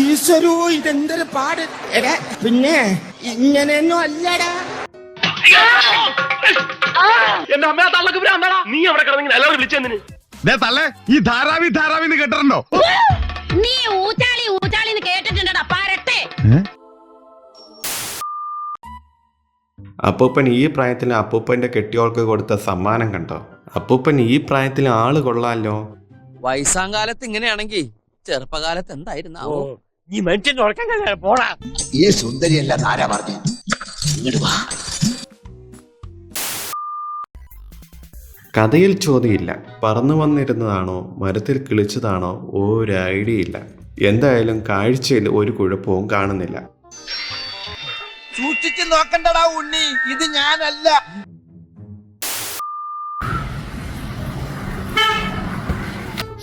ഈശ്വരോ ഇതെന്തൊരു പാട്. എടാ പിന്നെ ഇങ്ങനെയൊന്നും അല്ലടാ. എന്റെ അമ്മ തള്ളക്ക് നീ അവിടെ കിടന്നെങ്കിൽ എല്ലാവരും വിളിച്ചെന്തിന് ദേ തള്ളേ ഈ ധാരാവി ധാരാവിന്ന് കേട്ടിട്ടുണ്ടോ? നീ ഊറ്റാളി ഊറ്റാളി കേട്ടിട്ടുണ്ടടാ പാരട്ടെ. അപ്പൂപ്പൻ ഈ പ്രായത്തിൽ അപ്പൂപ്പന്റെ കെട്ടിയോൾക്ക് കൊടുത്ത സമ്മാനം കണ്ടോ? അപ്പൂപ്പൻ ഈ പ്രായത്തിൽ ആൾ കൊള്ളാലോ. വയസ്സാം കാലത്ത് ഇങ്ങനെയാണെങ്കിൽ ചെറുപ്പകാലത്ത് എന്തായിരുന്നാവോ ഈ മനുഷ്യൻ ഉറക്കം പോടാ. ഈ സുന്ദരിയല്ല നാരാ പറഞ്ഞു ഇങ്ങോട്ട് വാ. കഥയിൽ ചോദ്യമില്ല. പറന്നു വന്നിരുന്നതാണോ മരത്തിൽ കിളിച്ചതാണോ ഒരു ഐഡിയ ഇല്ല. എന്തായാലും കാഴ്ചയിൽ ഒരു കുഴപ്പവും കാണുന്നില്ല. സൂക്ഷിച്ചു നോക്കണ്ടടാ ഉണ്ണി ഇത് ഞാനല്ല.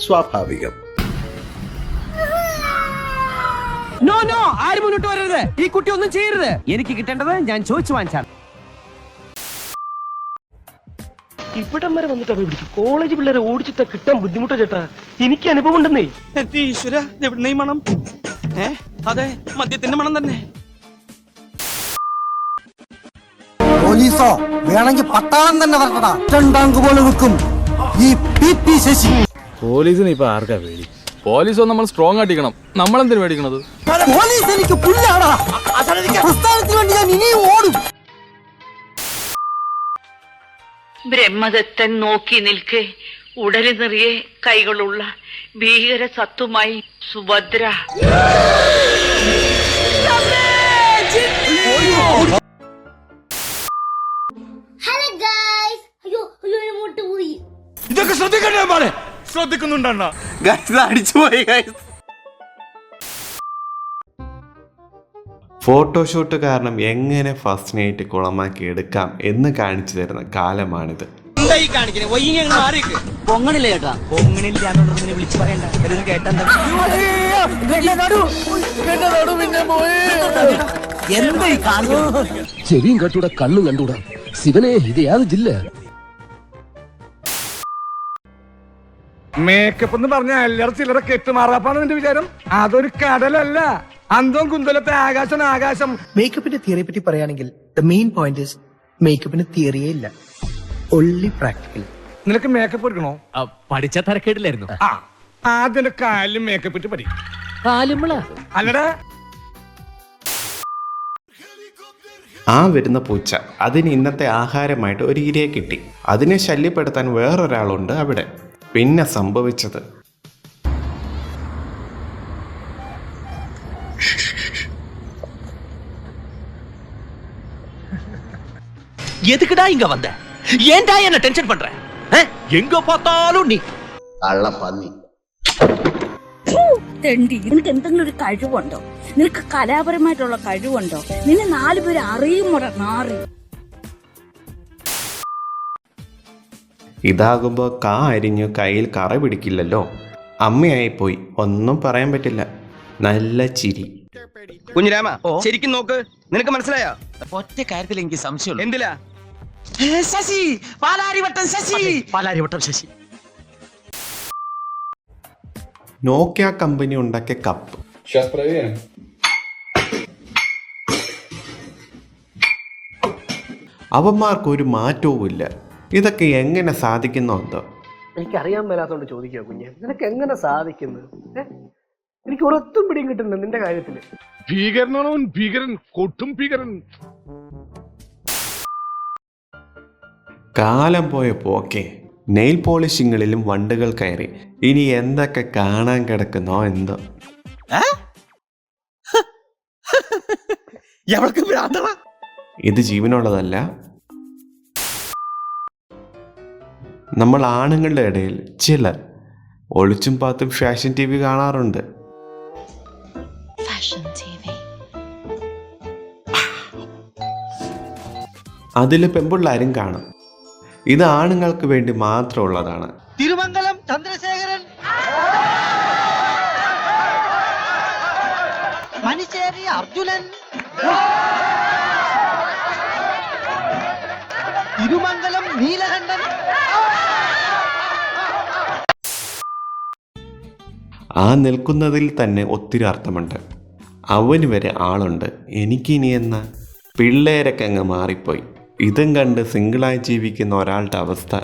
സ്വാഭാവികം. നോ ആര് മുന്നോട്ട് വരരുത്? ഈ കുട്ടി ഒന്നും ചെയ്യരുത്. എനിക്ക് കിട്ടേണ്ടത് ഞാൻ ചോദിച്ചു വാങ്ങിച്ചാണ്. ഇവിടം വരെ വന്നിട്ട് പിടിച്ചു കോളേജ് പിള്ളേരെ ഓടിച്ചിട്ട് കിട്ടാൻ ബുദ്ധിമുട്ടാ ചേട്ടാ. എനിക്ക് അനുഭവം ഉണ്ടെന്നേ. എന്റെ ഈശ്വര എവിടെ ഈ മണം. ഏ അതെ മദ്യത്തിന്റെ മണം തന്നെ. പോലീസോ വേണമെങ്കിൽ പട്ടാളം തന്നെ വരട്ടടാ രണ്ടാങ്ക് പോലെ വെക്കും. ഈ പി പി ശശി. പോലീസിന് ഇപ്പൊ ആർക്കാ പേടി? പോലീസ് നമ്മൾ സ്ട്രോങ് ആട്ടിക്കണം നമ്മളെന്തിനു എന്തിനു പോലീസ് എനിക്ക് പുല്ലാടാ. പ്രസ്ഥാനത്തിന് വേണ്ടി ഞാൻ ഇനിയും ഓടും. ബ്രഹ്മദത്തൻ നോക്കി നിൽക്കേ ഉടലി നിറയെ കൈകളുള്ള ഭീകര സത്തുമായി സുഭദ്ര. ഹലോ ഗൈസ് അയ്യോ അയ്യോ ഇങ്ങോട്ട് പോയി. ഇതൊക്കെ ശ്രദ്ധിക്കണ്ടേ അടിച്ചുപോയി ഫോട്ടോഷൂട്ട് കാരണം എങ്ങനെ ഫസ്റ്റ് നൈറ്റ് കുളമാക്കി എടുക്കാം എന്ന് കാണിച്ചു തരുന്ന കാലമാണിത്. ശരിയും ചെവിയും കട്ടൂടാ കണ്ണും കണ്ടൂടാ. ശിവനെ ഇത് ജില്ല? മേക്കപ്പ് എന്ന് പറഞ്ഞ എല്ലാവരും ചിലരെ കെട്ടുമാറാപ്പാണ് നിന്റെ വിചാരം? അതൊരു കടലല്ല. അന്തം കുന്തലത്തെ ആകാശം ആകാശം. മേക്കപ്പിന്റെ തിയറിയെ പറ്റി പറയുകയാണെങ്കിൽ ദ മെയിൻ പോയിന്റ് ഇസ് മേക്കപ്പിന് തിയറിയേ ഇല്ല. ഒള്ളി പ്രാക്ടിക്കൽ നിനക്ക് മേക്കപ്പ് എടുക്കണോ? പഠിച്ച തരക്കേടില്ലായിരുന്നു. ആ ആദ്യം എന്റെ കാലിലും മേക്കപ്പ് ഇട്ട് പടി അല്ലടാ. ആ വരുന്ന പൂച്ച അതിന് ഇന്നത്തെ ആഹാരമായിട്ട് ഒരു ഇരയെ കിട്ടി. അതിനെ ശല്യപ്പെടുത്താൻ വേറൊരാളുണ്ട് അവിടെ. പിന്നെ സംഭവിച്ചത് எதுக்குடா இங்க வந்த ஏன்டா என்ன டென்ஷன் பண்ற அஹ்? எங்க பார்த்தாலும் நீ കള്ളപ്പന്നി തെണ്ടി നിനക്ക് എന്തെങ്കിലും ഒരു കഴിവുണ്ടോ നിനക്ക് കലാപരമായിട്ടുള്ള കഴിവുണ്ടോ നിന്നെ നാലുപേര് അറിയുമോടാ നാറി ഇതാകുമ്പോൾ കാ അരിഞ്ഞു കയ്യിൽ കറ പിടിക്കില്ലല്ലോ. അമ്മയായിപ്പോയി. ഒന്നും പറയാൻ പറ്റില്ല. നല്ല ചിരി. കുഞ്ഞിരാമ ശരിക്കും നോക്ക്. നിനക്ക് മനസ്സിലായോ? ഒറ്റ കാര്യത്തിൽ എനിക്ക് സംശയം എന്തിലാ? ശശി! പാലാരിവട്ടം ശശി! പാലാരിവട്ടം ശശി. നോക്കിയ കമ്പനി ഉണ്ടാക്കിയ കപ്പ്. അവന്മാർക്ക് ഒരു മാറ്റവും ഇല്ല ഇതൊക്കെ എങ്ങനെ സാധിക്കുന്നു എന്തോ എനിക്കറിയാൻ മേലാത്തോണ്ട് ചോദിക്കുക കുഞ്ഞെ നിനക്ക് എങ്ങനെ സാധിക്കുന്നു എനിക്ക് ഒരൊത്തും പിടിയും കിട്ടുന്നുണ്ട് നിന്റെ കാര്യത്തിൽ ഭീകരനാണോ ഭീകരൻ കൊട്ടും ഭീകരൻ കാലം പോയ പോക്കെ നെയിൽ പോളിഷിങ്ങളിലും വണ്ടുകൾ കയറി ഇനി എന്തൊക്കെ കാണാൻ കിടക്കുന്നോ എന്തോ ഇത് ജീവനുള്ളതല്ല നമ്മൾ ആണുങ്ങളുടെ ഇടയിൽ ചിലർ ഒളിച്ചും പാത്തും ഫാഷൻ ടി വി കാണാറുണ്ട്. അതിൽ പെമ്പിള്ളാരും കാണും. ഇത് ആണുങ്ങൾക്ക് വേണ്ടി മാത്രമുള്ളതാണ്. തിരുമംഗലം ചന്ദ്രശേഖരൻ. മനുഷ്യേരി അർജുനൻ. തിരുമംഗലം നീലകണ്ഠൻ. ആ നിൽക്കുന്നതിൽ തന്നെ ഒത്തിരി അർത്ഥമുണ്ട്. അവന് വരെ ആളുണ്ട്. എനിക്കിനി എന്ന പിള്ളേരൊക്കെ അങ്ങ് മാറിപ്പോയി. ഇതും കണ്ട് സിംഗിളായി ജീവിക്കുന്ന ഒരാളുടെ അവസ്ഥ